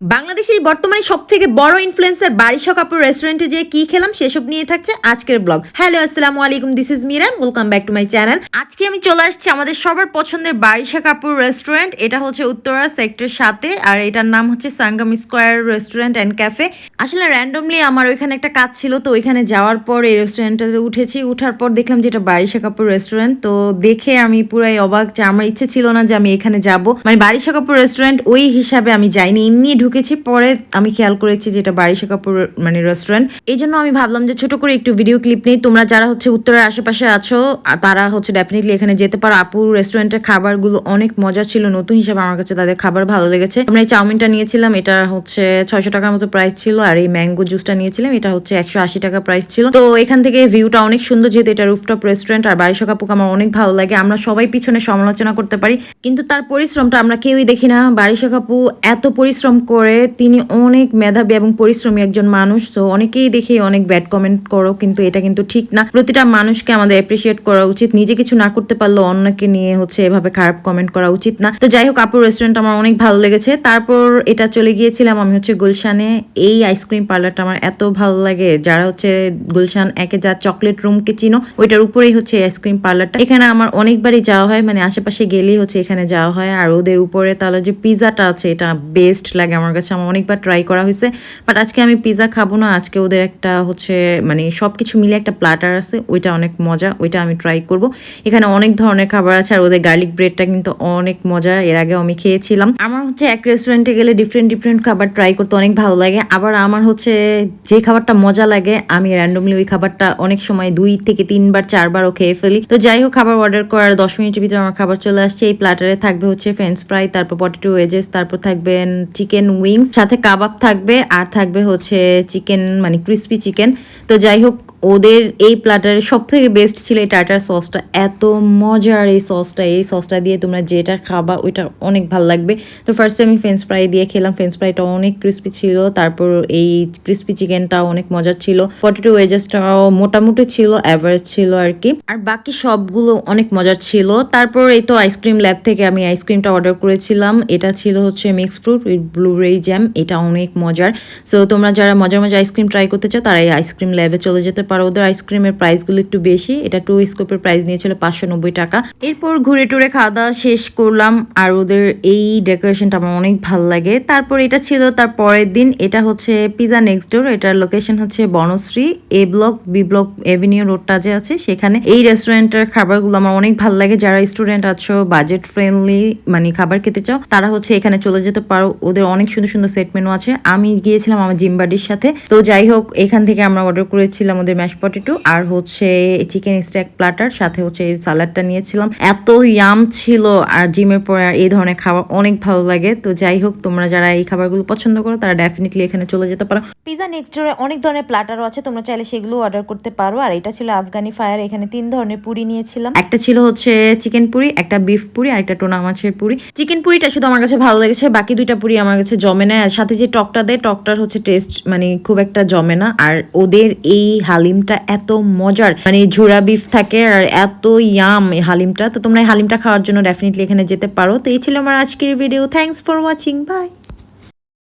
বাংলাদেশের বর্তমানে সব থেকে বড় ইনফ্লুয়েন্সার বারিশা কাপুর রেস্টুরেন্টে যে কি খেলাম সেসব নিয়ে থাকছে আজকের ব্লগ হ্যালো আসসালামু আলাইকুম this is Miran welcome back to my channel আজকে আমি চলে আসছি আমাদের সবার পছন্দের বারিশা কাপুর রেস্টুরেন্ট এটা হচ্ছে উত্তরা সেক্টর সাথে আর এটার নাম হচ্ছে Sangam square restaurant and cafe আসলে র্যান্ডমলি আমার ওইখানে একটা কাজ ছিল, তো ওইখানে যাওয়ার পর এই রেস্টুরেন্টটাতে উঠেছি, উঠার পর দেখলাম যে এটা বারিশা কাপুর রেস্টুরেন্ট তো দেখে আমি পুরাই অবাক যে আমার ইচ্ছে ছিল না যে আমি এখানে যাব। মানে বারিশা কাপুর রেস্টুরেন্ট ওই হিসাবে আমি যাইনি, এমনি ঢুকেছি, পরে আমি খেয়াল করেছি যে এটা বারিশা কাপুর মানে রেস্টুরেন্ট এই জন্য আমি ভাবলাম যে ছোট করে একটু ভিডিও ক্লিপ নেই। তোমরা যারা হচ্ছে উত্তরের আশেপাশে আছো তারা হচ্ছে ডেফিনেটলি এখানে যেতে পারো। আপুর রেস্টুরেন্টের খাবারগুলো অনেক মজা ছিল, নতুন হিসাবে আমার কাছে তাদের খাবার ভালো লেগেছে। আমরা এই চাউমিনটা নিয়েছিলাম, এটা হচ্ছে ছয়শো টাকার মতো প্রাইস ছিল, আর এই ম্যাঙ্গো জুসটা নিয়েছিলাম, এটা হচ্ছে একশো আশি টাকা প্রাইস ছিল। তো এখান থেকে ভিউটা অনেক সুন্দর, যেহেতু এটা রুফটপ রেস্টুরেন্ট আর বারিশা কাপুক আমার অনেক ভালো লাগে। আমরা সবাই পিছনে সমালোচনা করতে পারি, কিন্তু তার পরিশ্রমটা আমরা কেউই দেখি না। বারিশা কাপু এত পরিশ্রম করে তিনি অনেক মেধাবী এবং পরিশ্রমী একজন মানুষ, তো অনেকেই দেখি অনেক ব্যাড কমেন্ট করো, কিন্তু এটা কিন্তু ঠিক না। প্রতিটা মানুষকে আমাদের অ্যাপ্রিসিয়েট করা উচিত, নিজে কিছু না করতে পারলেও অন্যকে নিয়ে হচ্ছে এভাবে খারাপ কমেন্ট করা উচিত না। তো যাই হোক, আপুর রেস্টুরেন্ট আমার অনেক ভালো লেগেছে। তারপর এটা চলে গিয়েছিলাম আমি হচ্ছে গুলশানে। এই আইসক্রিম পার্লারটা আমার এত ভালো লাগে, যারা হচ্ছে গুলশান একে যা চকলেট রুমকে চিনো, ওইটার উপরেই হচ্ছে আইসক্রিম পার্লারটা এখানে আমার অনেকবারই যাওয়া হয় মানে আশেপাশে গেলেই হচ্ছে এখানে যাওয়া হয়, আর ওদের উপরে তাহলে যে পিজাটা আছে, এটা বেস্ট লাগে আমার কাছে আমার অনেকবার ট্রাই করা হয়েছে। বাট আজকে আমি পিজা খাব না, আজকে ওদের একটা হচ্ছে মানে সব কিছু মিলে একটা প্লাটার আছে, ওইটা অনেক মজা, ওইটা আমি ট্রাই করব। এখানে অনেক ধরনের খাবার আছে, আর ওদের গার্লিক ব্রেডটা কিন্তু অনেক মজা, এর আগে আমি খেয়েছিলাম। আমার হচ্ছে এক রেস্টুরেন্টে গেলে ডিফারেন্ট ডিফারেন্ট খাবার ট্রাই করতে অনেক ভালো লাগে। আবার আমার হচ্ছে যে খাবারটা মজা লাগে, আমি র্যান্ডমলি ওই খাবারটা অনেক সময় দুই থেকে তিনবার, চারবারও খেয়ে ফেলি। তো যাই হোক, খাবার অর্ডার করার দশ মিনিটের ভিতরে আমার খাবার চলে আসছে। এই প্লাটারে থাকবে হচ্ছে ফ্রেঞ্চ ফ্রাই তারপর পটেটো ওয়েজেস তারপর থাকবেন চিকেন উইংস সাথে কাবাব থাকবে আর থাকবে হচ্ছে চিকেন মানে ক্রিস্পি চিকেন তো যাই হোক ওদের এই প্ল্যাটারের সব থেকে বেস্ট ছিল এই টাটার সসটা এত মজার এই সসটা এই সসটা দিয়ে তোমরা যেটা খাবা, ওইটা অনেক ভালো লাগবে। তো ফার্স্টে আমি ফ্রেঞ্চ ফ্রাই দিয়ে খেলাম। ফ্রেঞ্চ ফ্রাইটা অনেক ক্রিস্পি ছিল। তারপর এই ক্রিস্পি চিকেনটাও অনেক মজার ছিল। পটেটো ওয়েজেসটাও মোটামুটি ছিল অ্যাভারেজ ছিল আর কি। আর বাকি সবগুলো অনেক মজার ছিল। তারপর এই তো আইসক্রিম ল্যাব থেকে আমি আইসক্রিমটা অর্ডার করেছিলাম। এটা ছিল হচ্ছে mix fruit with blueberry jam এটা অনেক মজার। সো তোমরা যারা মজার মজার আইসক্রিম ট্রাই করতে চাও, তারা এই আইসক্রিম ল্যাবে চলে যেতে পারো, ওদের আইসক্রিমের প্রাইসগুলো একটু বেশি। এটা টু স্কোপের প্রাইস নিয়েছিল পাঁচশো নব্বই টাকা। এরপর ঘুরে টুরে খাওয়া দাওয়া শেষ করলাম। আর ওদের এই ডেকোরেশনটা আমার অনেক ভালো লাগে। তারপর এটা ছিল তার পরের দিন। এটা হচ্ছে পিজা নেক্সট ডোর এটার লোকেশন হচ্ছে Banasree. A block B block avenue রোডটা যে আছে, সেখানে এই রেস্টুরেন্টের খাবারগুলো আমার অনেক ভালো লাগে। যারা স্টুডেন্ট আছো বাজেট ফ্রেন্ডলি মানে খাবার খেতে চাও, তারা হচ্ছে এখানে চলে যেতে পারো। ওদের অনেক সুন্দর সুন্দর সেট মেনু আছে। আমি গিয়েছিলাম আমার জিম বাডির সাথে। তো যাই হোক, এখান থেকে আমরা অর্ডার করেছিলাম ওদের ম্যাশ পটেটো আর হচ্ছে চিকেন স্ট্যাক প্লাটার সাথে হচ্ছে এই সালাডটা নিয়েছিলাম। এত ইয়াম ছিল আর জিমের পরে আর এই ধরনের খাবার অনেক ভালো লাগে। তো যাই হোক তোমরা যারা এই খাবারগুলো পছন্দ করো তারা ডেফিনেটলি এখানে চলে যেতে পারো। পিজা নেক্সট ডোরে অনেক ধরনের প্লাটারও আছে তোমরা চাইলে সেগুলো অর্ডার করতে পারো। আর এটা ছিল আফগানি ফায়ার এখানে তিন ধরনের পুরি নিয়েছিলাম। একটা ছিল হচ্ছে চিকেন পুরি একটা বিফ পুরি আর একটা টোনা মাছের পুরি। চিকেন পুরিটা শুধু আমার কাছে ভালো লেগেছে বাকি দুইটা পুরি আমার কাছে জমে না আর সাথে যে টকটা দেয় টকটার হচ্ছে টেস্ট মানে খুব একটা জমে না। আর ওদের এই হালিমটা এত মজার। মানে ঝোড়া বিফ থাকে আর এত ইয়াম এই হালিমটা। তো তোমরা হালিমটা খাওয়ার জন্য ডেফিনেটলি এখানে যেতে পারো। তো এই ছিল আমার আজকের video thanks for watching bye